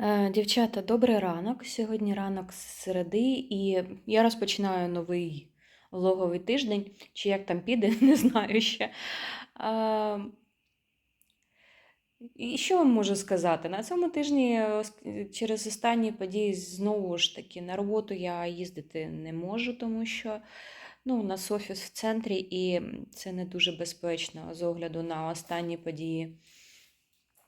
Е, Дівчата, добрий ранок. Сьогодні ранок середи, і я розпочинаю новий влоговий тиждень. Чи як там піде, не знаю ще. Е, І що вам можу сказати? На цьому тижні через останні події знову ж таки на роботу я їздити не можу, тому що ну, у нас офіс в центрі, і це не дуже безпечно з огляду на останні події.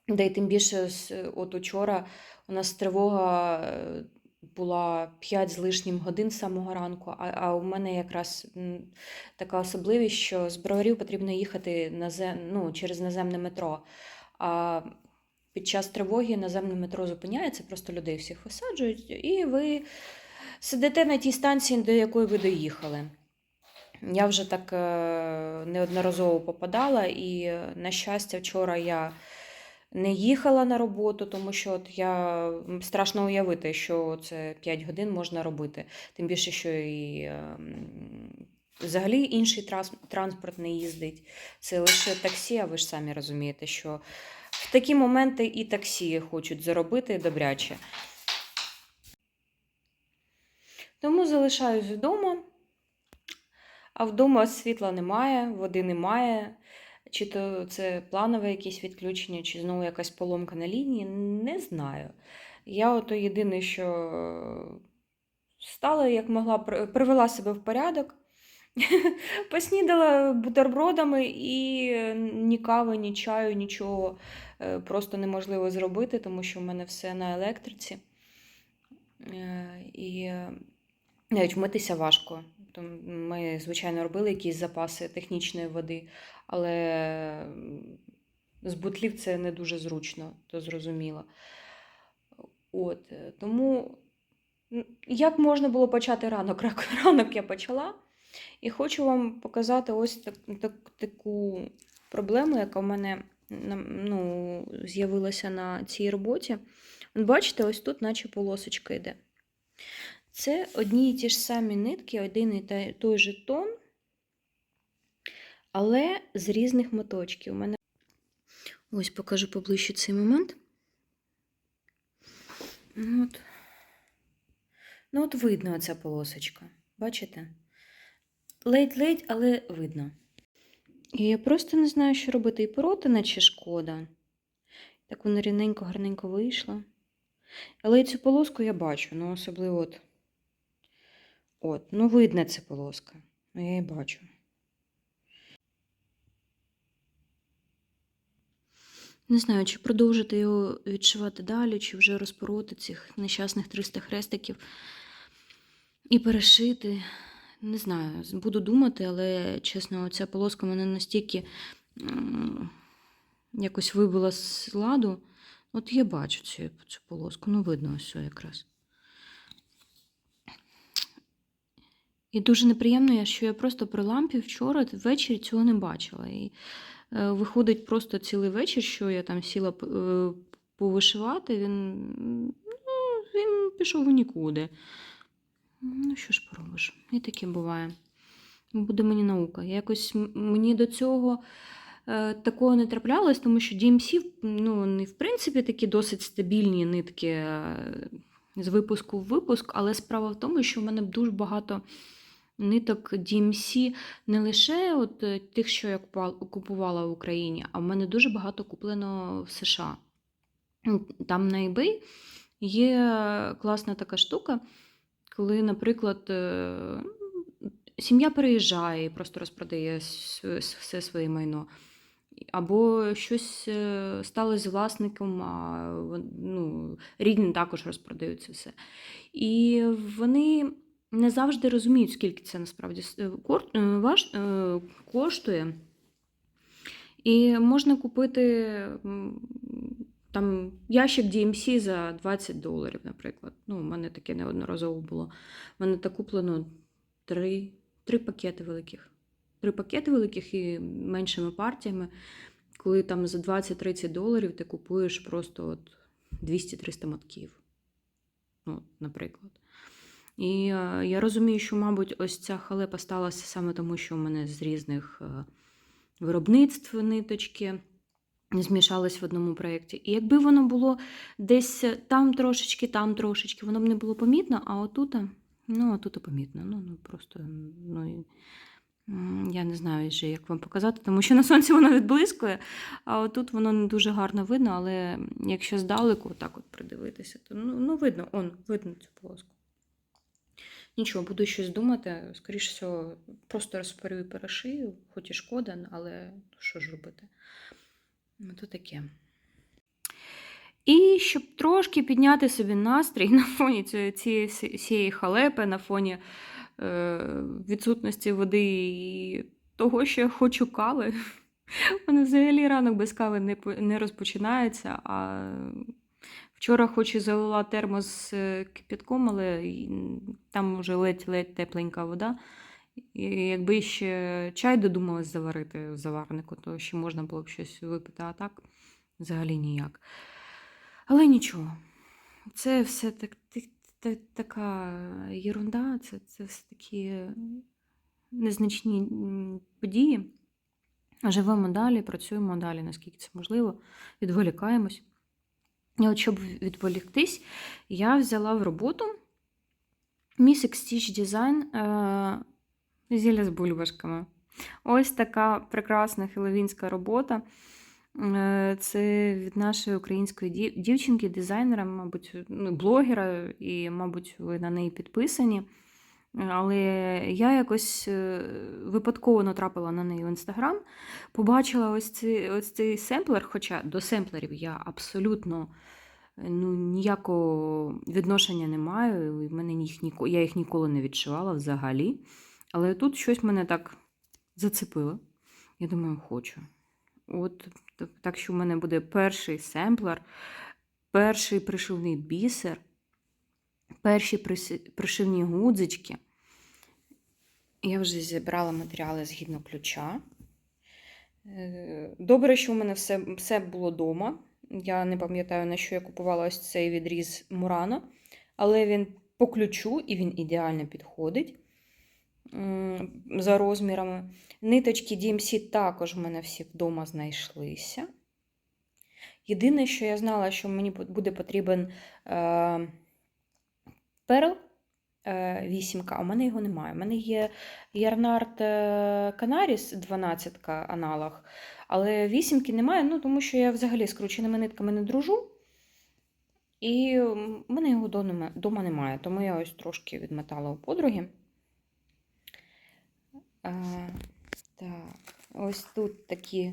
Да й тим більше, от учора у нас тривога е, була 5 з лишнім годин з самого ранку, а, а у мене якраз така особливість, що з броварів потрібно їхати назем, ну, через наземне метро. А під час тривоги наземне метро зупиняється, просто людей всіх висаджують, і ви сидите на тій станції, до якої ви доїхали. Я вже так е, неодноразово попадала, і, е, на щастя, вчора я не їхала на роботу, тому що от я страшно уявити, що це 5 годин можна робити. Тим більше, що і е, взагалі інший транспорт не їздить. Це лише таксі, а ви ж самі розумієте, що в такі моменти і таксі хочуть заробити добряче. Тому залишаюсь вдома. А вдома світла немає, води немає. Чи то це планове якесь відключення, чи знову якась поломка на лінії, не знаю. Я ото єдине, що стала, як могла, привела себе в порядок, поснідала бутербродами і ні кави, ні чаю, нічого е, просто неможливо зробити, тому що в мене все на електриці. Е, І е, навіть вмитися важко. Тому Ми, звичайно, робили якісь запаси технічної води, але з бутлів це не дуже зручно, то зрозуміло. От, е, тому як можна було почати ранок? Ранок я почала. І хочу вам показати ось так, так, таку проблему, яка в мене ну, з'явилася на цій роботі. Бачите, ось тут, наче полосочка йде. Це одні і ті ж самі нитки, один і той же тон, але з різних моточків. У мене ось покажу поближче цей момент. Ну, От. Ну, от видно оця полосочка. Бачите? Ледь-ледь, але видно. І я просто не знаю, що робити. І пороти, наче шкода. Так воно рівненько, гарненько вийшло. Але цю полоску я бачу, ну особливо от. От, ну видно ця полоска. Ну я її бачу. Не знаю, чи продовжити його відшивати далі, чи вже розпороти цих нещасних 300 хрестиків і перешити. Не знаю, буду думати, але чесно, ця полоска мене настільки якось вибила з ладу. От я бачу цю, цю полоску, ну видно ось якраз. І дуже неприємно, що я просто при лампі вчора ввечері цього не бачила. І е, виходить просто цілий вечір, що я там сіла е, повишивати, він, ну, він пішов у нікуди. Ну, що ж поробиш? І таке буває. Буде мені наука. Якось мені до цього е, такого не траплялось, тому що DMC, ну, вони, в принципі, такі досить стабільні нитки з випуску в випуск, але справа в тому, що в мене дуже багато ниток DMC не лише от е, тих, що я купувала- в Україні, а в мене дуже багато куплено в США. Там на eBay є класна така штука, коли, наприклад, е, сім'я переїжджає і просто розпродає все своє майно. Або щось е, сталося з власником, а ну, рідні також розпродають це все. І вони не завжди розуміють, скільки це насправді е, е, е, коштує. І можна купити там ящик DMC за 20 доларів, наприклад. Ну, у мене таке неодноразово було. У мене так куплено три, три пакети великих. Три пакети великих і меншими партіями, коли там за 20-30 доларів ти купуєш просто от 200-300 мотків. Ну, наприклад. І е, я розумію, що, мабуть, ось ця халепа сталася саме тому, що в мене з різних е, виробництв ниточки. змішались в одному проєкті. І якби воно було десь там трошечки, там трошечки, воно б не було помітно, а отут, ну, отут помітно. Ну, ну просто, ну, я не знаю, ще, як вам показати, тому що на сонці воно відблискує, а отут воно не дуже гарно видно, але якщо здалеку так от придивитися, то ну, ну видно, он, видно цю полоску. Нічого, буду щось думати. Скоріше всього, просто розпарю і перешию, хоч і шкода, але що ж робити? Ну, то таке. І щоб трошки підняти собі настрій на фоні цієї, халепи, на фоні е, відсутності води і того, що я хочу кави. Мене взагалі ранок без кави не, не розпочинається. А вчора хоч і залила термос з е, кипятком, але там вже ледь-ледь тепленька вода. І якби ще чай додумалась заварити в заварнику, то ще можна було б щось випити, а так взагалі ніяк. Але нічого. Це все так, ти- та- така єрунда, це, це все такі незначні події. Живемо далі, працюємо далі, наскільки це можливо, відволікаємось. І щоб відволіктись, я взяла в роботу Missing стіч дизайн зілля з бульбашками. Ось така прекрасна хеловінська робота. Е, Це від нашої української дівчинки, дизайнера, мабуть, ну, блогера, і, мабуть, ви на неї підписані. Але я якось е, випадково натрапила на неї в інстаграм, побачила ось цей, ось цей семплер, хоча до семплерів я абсолютно е, ну, ніякого відношення не маю, і мене їх ніко, я їх ніколи не відшивала взагалі. Але тут щось мене так зацепило. Я думаю, хочу. От так- що в мене буде перший семплер, перший пришивний бісер, перші пришивні гудзички. Я вже зібрала матеріали згідно ключа. Е, Добре, що в мене все, все було вдома. Я не пам'ятаю, на що я купувала ось цей відріз Мурана, але він по ключу і він ідеально підходить за розмірами. Ниточки DMC також в мене всі вдома знайшлися. Єдине, що я знала, що мені буде потрібен е, перл вісімка, а у мене його немає. У мене є Ярнард е, Канаріс 12 аналог, але вісімки немає, ну, тому що я взагалі скрученими нитками не дружу. І в мене його вдома немає, тому я ось трошки відмотала у подруги. А, так, ось тут такі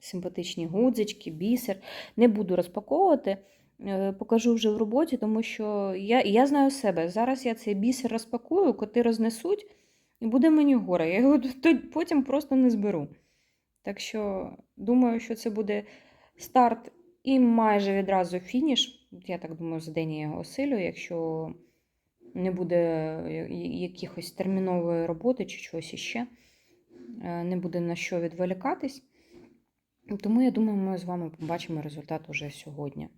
симпатичні гудзички, бісер. Не буду розпаковувати, е, покажу вже в роботі, тому що я, я знаю себе. Зараз я цей бісер розпакую, коти рознесуть, і буде мені горе. Я його потім просто не зберу. Так що, думаю, що це буде старт і майже відразу фініш. Я так думаю, за день я його осилю, якщо не буде якихось термінової роботи чи чогось іще, е, не буде на що відволікатись. Тому я думаю, ми з вами побачимо результат уже сьогодні.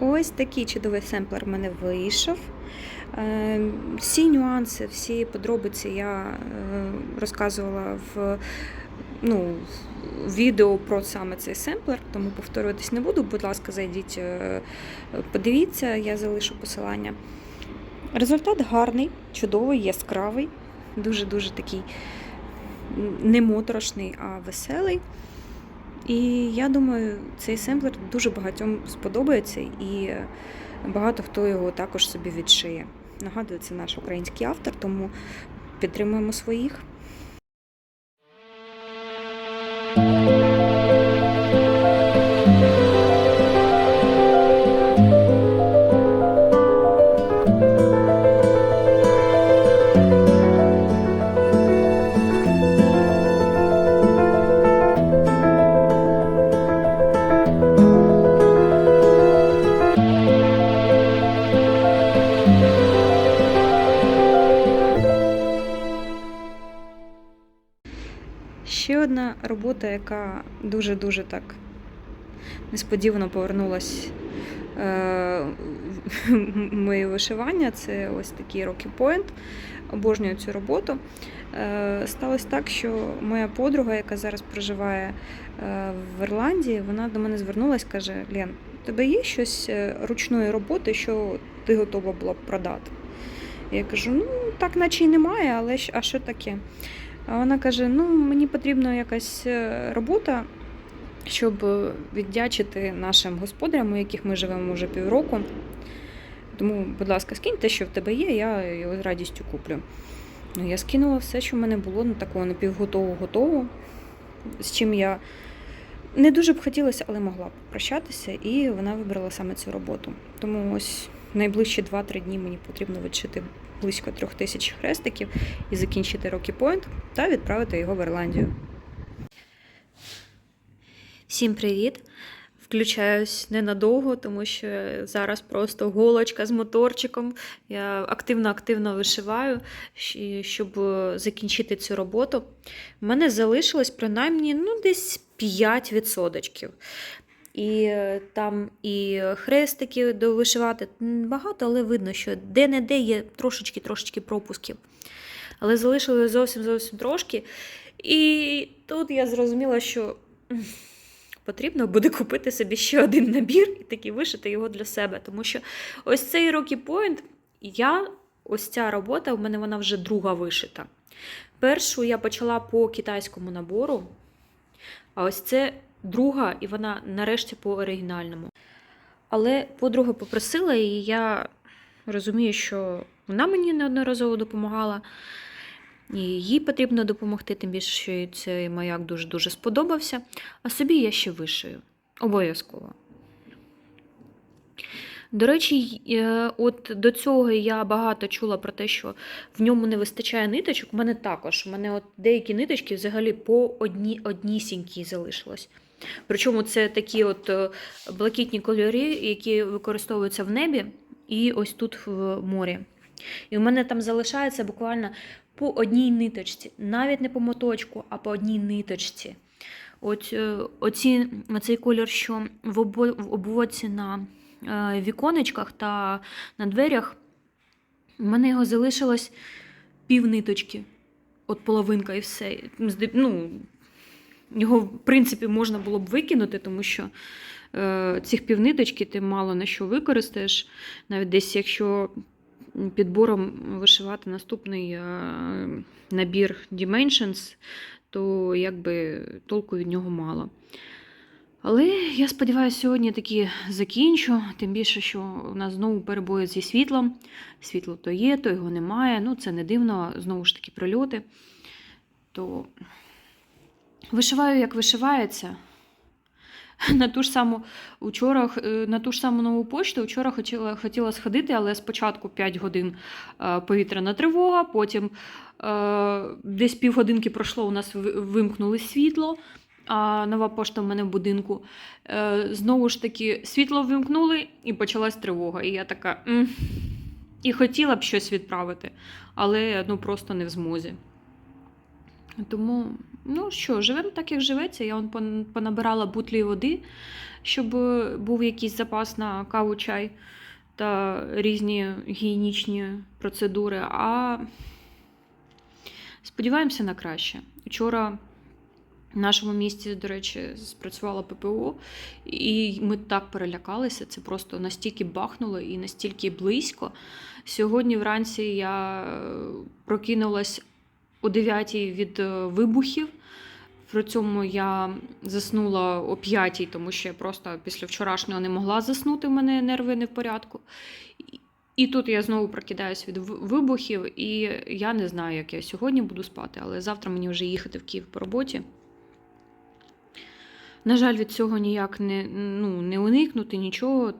Ось такий чудовий семплер в мене вийшов. Е, Всі нюанси, всі подробиці я е, розказувала в ну, відео про саме цей семплер, тому повторюватись не буду. Будь ласка, зайдіть, е, подивіться, я залишу посилання. Результат гарний, чудовий, яскравий, дуже-дуже такий не моторошний, а веселий. І я думаю, цей семплер дуже багатьом сподобається, і багато хто його також собі відшиє. Нагадую, це наш український автор, тому підтримуємо своїх. Робота, яка дуже-дуже так несподівано повернулась е, моє вишивання. Це ось такий Rocky Point. Обожнюю цю роботу. Е, Сталося так, що моя подруга, яка зараз проживає е, в Ірландії, вона до мене звернулася, каже: Лен, у тебе є щось ручної роботи, що ти готова була б продати? Я кажу, ну так наче й немає, але а що таке? А вона каже: ну мені потрібна якась е, робота, щоб віддячити нашим господарям, у яких ми живемо вже півроку. Тому, будь ласка, скинь те, що в тебе є, я його з радістю куплю. Ну, я скинула все, що в мене було, ну, такого напівготового готового, з чим я не дуже б хотілося, але могла б прощатися, і вона вибрала саме цю роботу. Тому ось найближчі 2-3 дні мені потрібно відшити близько трьох тисяч хрестиків і закінчити Rocky Point та відправити його в Ірландію. Всім привіт! Включаюсь ненадовго, тому що зараз просто голочка з моторчиком. Я активно-активно вишиваю, щоб закінчити цю роботу. У мене залишилось принаймні ну, десь 5%. І е, там і хрестики довишивати багато, але видно, що де-не-де є трошечки-трошечки пропусків. Але залишилось зовсім зовсім трошки. І тут я зрозуміла, що потрібно буде купити собі ще один набір і таки вишити його для себе. Тому що ось цей Rocky Point, я, ось ця робота, у мене вона вже друга вишита. Першу я почала по китайському набору, а ось це друга, і вона нарешті по оригінальному. Але подруга попросила, і я розумію, що вона мені неодноразово допомагала. І їй потрібно допомогти, тим більше, що цей маяк дуже-дуже сподобався. А собі я ще вишию. Обов'язково. До речі, е, от до цього я багато чула про те, що в ньому не вистачає ниточок. У мене також. У мене от деякі ниточки взагалі по одні, однісінькій залишилось. Причому це такі от е, блакитні кольори, які використовуються в небі і ось тут в морі. І у мене там залишається буквально по одній ниточці, навіть не по моточку, а по одній ниточці. От е, оці, оцей кольор, що в, в обводці на е, віконечках та на дверях, у мене його залишилось пів ниточки. От половинка і все. Ну, його, в принципі, можна було б викинути, тому що е, цих півниточки ти мало на що використаєш. Навіть десь, якщо підбором вишивати наступний е, набір Dimensions, то якби толку від нього мало. Але я сподіваюся, сьогодні таки закінчу, тим більше, що у нас знову перебої зі світлом. Світло то є, то його немає. Ну, це не дивно, знову ж таки, прильоти. То вишиваю, як вишивається. На ту ж саму учора, е, на ту ж саму нову почту вчора хотіла, хотіла сходити, але спочатку 5 годин е, повітряна тривога, потім е, десь півгодинки пройшло, у нас ви- вимкнули світло. А нова пошта в мене в будинку. Знову ж таки, світло вимкнули і почалась тривога. І я така. «М». І хотіла б щось відправити, але ну, просто не в змозі. Тому, ну що, живемо так, як живеться. Я вон понабирала бутлі води, щоб е, був якийсь запас на каву, чай та різні гігієнічні процедури. А сподіваємося на краще. Вчора в нашому місті, до речі, спрацювала ППО, і ми так перелякалися. Це просто настільки бахнуло і настільки близько. Сьогодні вранці я е, прокинулась о 9 від е, вибухів. При цьому я заснула о 5, тому що я просто після вчорашнього не могла заснути, в мене нерви не в порядку. І- І тут я знову прокидаюсь від вибухів, і я не знаю, як я сьогодні буду спати, але завтра мені вже їхати в Київ по роботі. На жаль, від цього ніяк не, ну, не уникнути нічого.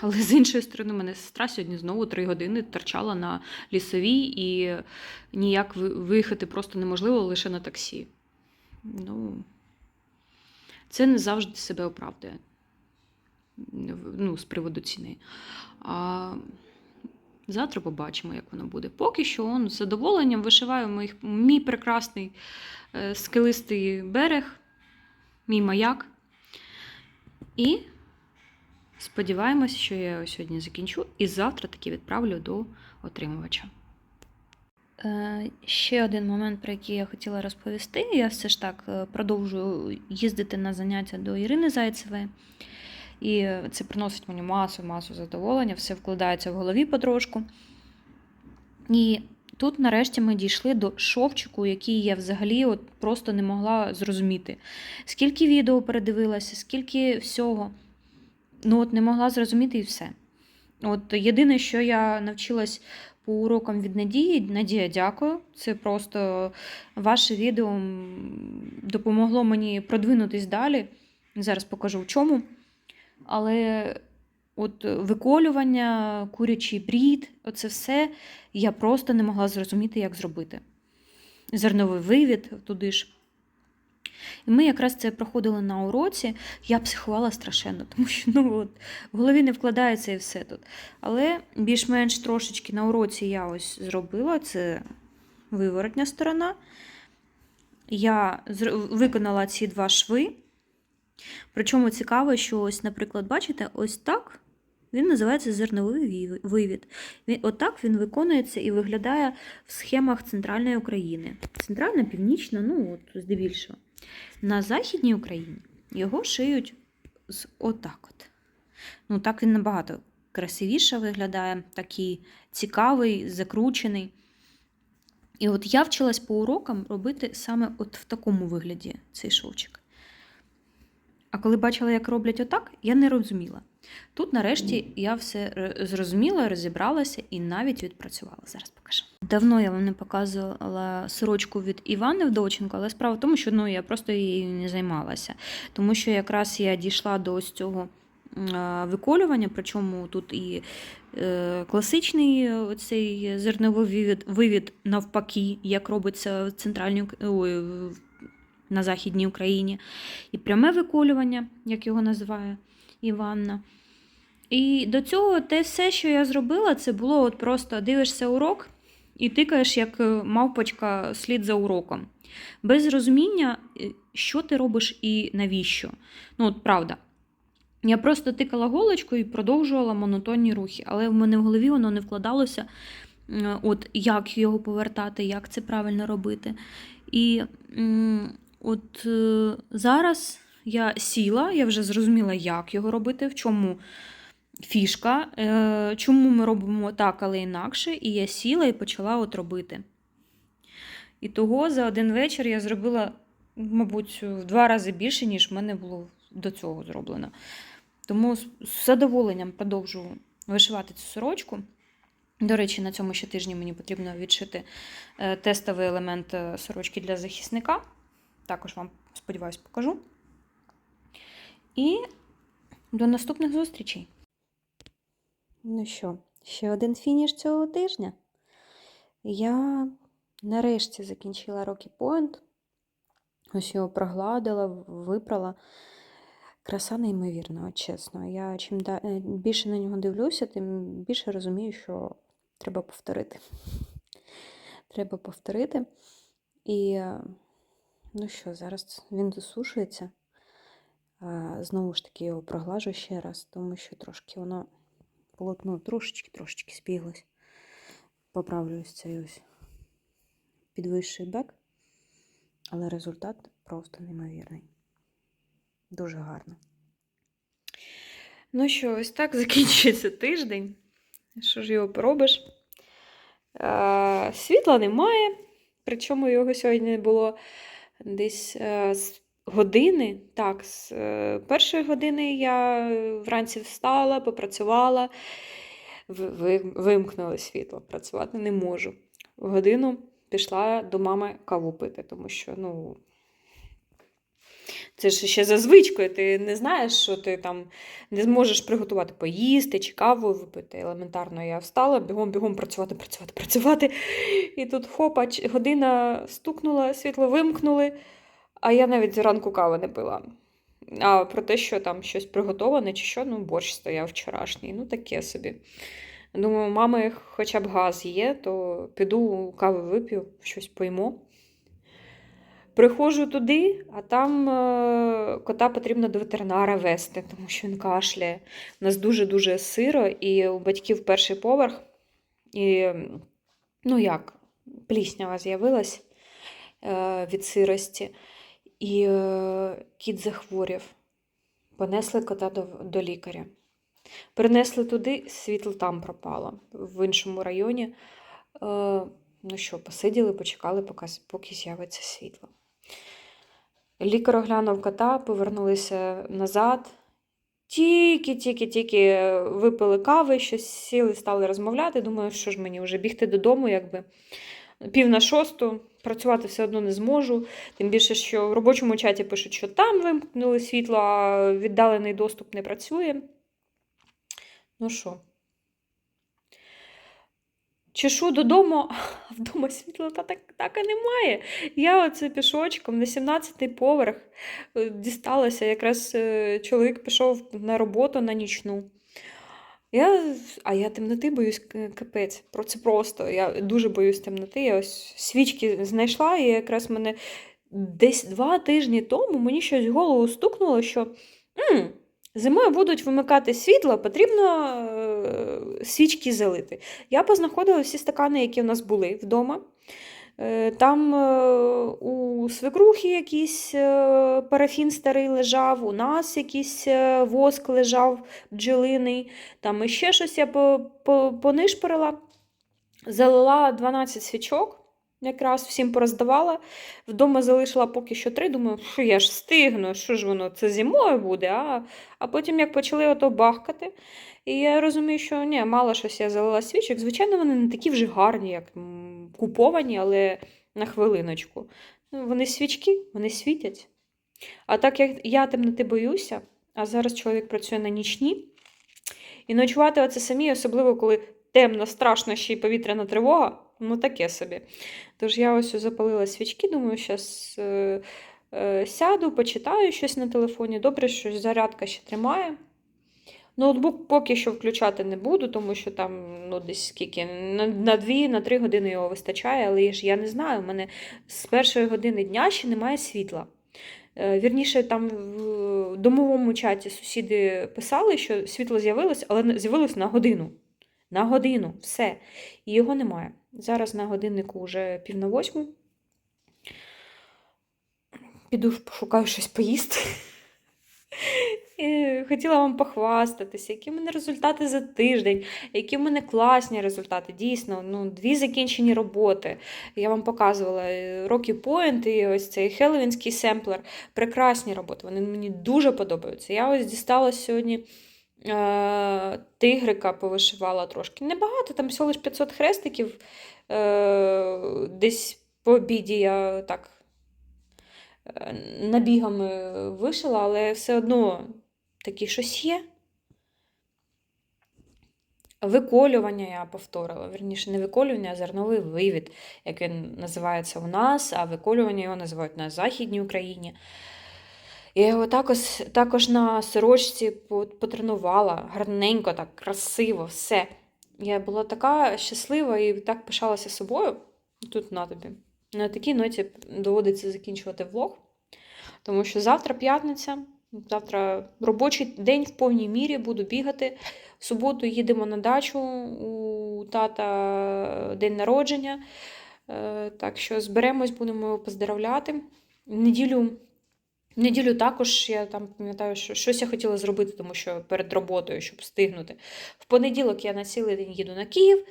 Але з іншої сторони, мене сестра сьогодні знову три години торчала на лісовій, і ніяк виїхати просто неможливо лише на таксі. Ну, це не завжди себе оправдує. Ну, з приводу ціни. А завтра побачимо, як воно буде. Поки що он, з задоволенням вишиваю моїх, мій прекрасний е, скелистий берег, мій маяк. І Сподіваємось, що я його сьогодні закінчу і завтра таки відправлю до отримувача. Е, ще один момент, про який я хотіла розповісти. Я все ж так е, продовжую їздити на заняття до Ірини Зайцевої. І це приносить мені масу масу задоволення, все вкладається в голові потрошку. І тут, нарешті, ми дійшли до шовчику, який я взагалі от просто не могла зрозуміти. Скільки відео передивилася, скільки всього. Ну, от не могла зрозуміти і все. От єдине, що я навчилась по урокам від Надії, Надія, дякую. Це просто ваше відео допомогло мені продвинутись далі. Зараз покажу в чому. Але от виколювання, курячий брід, оце все я просто не могла зрозуміти, як зробити. Зерновий вивід туди ж. І ми якраз це проходили на уроці. Я психувала страшенно, тому що ну, от, в голові не вкладається і все тут. Але більш-менш трошечки на уроці я ось зробила це виворотня сторона. Я виконала ці два шви. Причому цікаво, що ось, наприклад, бачите, ось так він називається зерновий вивід. Отак він виконується і виглядає в схемах центральної України. Центральна, північна, ну от здебільшого. На Західній Україні його шиють з отак от. Ну, так він набагато красивіше виглядає, такий цікавий, закручений. І от я вчилась по урокам робити саме от в такому вигляді цей шовчик. А коли бачила, як роблять отак, я не розуміла. Тут, нарешті, я все зрозуміла, розібралася і навіть відпрацювала. Зараз покажу. Давно я вам не показувала сорочку від Івани Вдовченко, але справа в тому, що ну, я просто її не займалася. Тому що якраз я дійшла до ось цього виколювання, причому тут і е, класичний е, оцей зерновий вивід, вивід навпаки, як робиться в центральній на Західній Україні, і пряме виколювання, як його називає Іванна. І до цього те все, що я зробила, це було от просто дивишся урок і тикаєш, як е, мавпочка слід за уроком. Без розуміння, е, що ти робиш і навіщо. Ну, от правда. Я просто тикала голочкою і продовжувала монотонні рухи, але в мене в голові воно не вкладалося, от як його повертати, як це правильно робити. І от е, зараз я сіла, я вже зрозуміла, як його робити, в чому фішка, е, чому ми робимо так, але інакше. І я сіла і почала от робити. І того за один вечір я зробила, мабуть, в два рази більше, ніж в мене було до цього зроблено. Тому з задоволенням продовжу вишивати цю сорочку. До речі, на цьому ще тижні мені потрібно відшити е, тестовий елемент е, сорочки для захисника. Також вам, сподіваюсь, покажу. І до наступних зустрічей. Ну що, ще один фініш цього тижня. Я нарешті закінчила Rocky Point. Ось його прогладила, випрала. Краса неймовірна, от чесно. Я чим е, більше на нього дивлюся, тим більше розумію, що треба повторити. Треба повторити. І е, ну що, зараз він досушується. Знову ж таки, його проглажу ще раз, тому що трошки воно полотно трошечки-трошечки спіглось. Поправлю ось цей ось підвищий бек, але результат просто неймовірний. Дуже гарно. Ну що, ось так закінчується тиждень. Що ж його поробиш? Світла немає, причому його сьогодні було десь е, з години. Так, з е, першої години я вранці встала, попрацювала, ви- ви- вимкнули світло, працювати не можу. В годину пішла до мами каву пити, тому що, ну. Це ж ще за звичкою, ти не знаєш, що ти там не зможеш приготувати поїсти чи каву випити. Елементарно я встала, бігом-бігом працювати, працювати, працювати. І тут хопа, година стукнула, світло вимкнули, а я навіть зранку кави не пила. А про те, що там щось приготоване чи що, ну, борщ стояв вчорашній, ну таке собі. Думаю, мами хоча б газ є, то піду кави вип'ю, щось поймо. Приходжу туди, а там е, кота потрібно до ветеринара вести, тому що він кашляє. У нас дуже-дуже сиро, і у батьків перший поверх. І, ну як, пліснява з'явилась е, від сирості, і е, кіт захворів. Понесли кота до, до лікаря. Принесли туди, світло там пропало, в іншому районі. Е, ну що, посиділи, почекали, поки, поки з'явиться світло. Лікар оглянув кота, повернулися назад. Тільки-тільки-тільки випили кави, щось сіли, стали розмовляти. Думаю, що ж мені вже бігти додому, якби пів на шосту, працювати все одно не зможу. Тим більше, що в робочому чаті пишуть, що там вимкнули світло, а віддалений доступ не працює. Ну що? Чешу додому, а вдома світла та так, так і немає. Я оце пішочком на 17-й поверх е, дісталася. Якраз е, чоловік пішов на роботу на нічну. Я, а я темноти боюсь капець. Про це просто. Я дуже боюсь темноти. Я ось свічки знайшла, і якраз мене десь два тижні тому мені щось в голову стукнуло, що м, зимою будуть вимикати світло, потрібно е, свічки залити. Я познаходила всі стакани, які в нас були вдома. Е, Там е, у свекрухи якийсь е, парафін старий лежав, у нас якийсь воск лежав бджолиний, там іще щось я по- по- понишпорила, залила 12 свічок, якраз всім пороздавала. Вдома залишила поки що три, думаю, що я ж встигну, що ж воно це зимою буде. А, а потім як почали ото бахкати, і я розумію, що ні, мало щось я залила свічок. Звичайно, вони не такі вже гарні, як куповані, але на хвилиночку. Ну, Вони свічки, вони світять. А так як я темноти боюся, а зараз чоловік працює на нічні, і ночувати оце самі, особливо коли темно, страшно, ще й повітряна тривога, ну таке собі. Тож я ось запалила свічки, думаю, зараз е, е, сяду, почитаю щось на телефоні. Добре, що зарядка ще тримає. Ноутбук поки що включати не буду, тому що там ну, десь скільки, на, на 2 на 3 години його вистачає, але ж я не знаю, у мене з першої години дня ще немає світла. Е, Вірніше, там в домовому чаті сусіди писали, що світло з'явилось, але з'явилось на годину. На годину, все. І його немає. Зараз на годиннику вже пів на восьму. Піду пошукаю щось поїсти. Хотіла вам похвастатися, які в мене результати за тиждень, які в мене класні результати. Дійсно, ну, дві закінчені роботи. Я вам показувала е, Rocky Point і ось цей Хеллоуінський семплер. Прекрасні роботи, вони мені дуже подобаються. Я ось дістала сьогодні е, тигрика, повишивала трошки. Небагато, там всього лише 500 хрестиків. Е, десь по обіді я так набігами вишила, але все одно такі щось є. Виколювання я повторила. Вірніше, не виколювання, а зерновий вивід, як він називається у нас, а виколювання його називають на Західній Україні. Я його також, також на сорочці потренувала, гарненько, так, красиво, все. Я була така щаслива і так пишалася собою. Тут на тобі. На такій ноті доводиться закінчувати влог, тому що завтра п'ятниця, завтра робочий день в повній мірі буду бігати. В суботу їдемо на дачу у тата день народження. Е, Так що зберемось, будемо його поздравляти. Неділю, неділю також я там пам'ятаю, що щось я хотіла зробити, тому що перед роботою, щоб встигнути. В понеділок я на цілий день їду на Київ.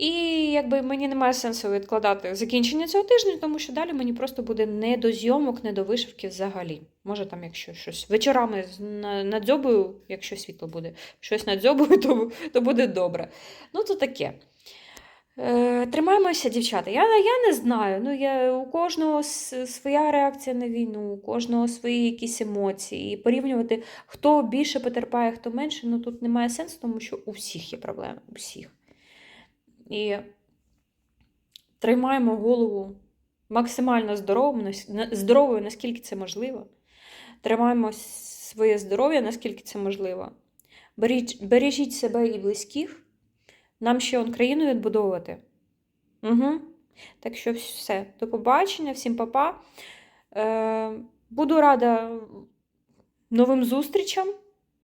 І якби мені немає сенсу відкладати закінчення цього тижня, тому що далі мені просто буде не до зйомок, не до вишивки взагалі. Може, там, якщо щось вечорами надзьобую, якщо світло буде, щось надзьобую, то, то буде добре. Ну, то таке. Е, тримаємося, дівчата. Я, я не знаю. Ну, я, у кожного своя реакція на війну, у кожного свої якісь емоції. І порівнювати, хто більше потерпає, хто менше, ну тут немає сенсу, тому що у всіх є проблеми. У всіх. І тримаємо голову максимально здоровою, наскільки це можливо. Тримаємо своє здоров'я, наскільки це можливо. Бережіть себе і близьких. Нам ще он відбудовувати. Угу. Так що все, до побачення, всім па-па. Е, буду рада новим зустрічам.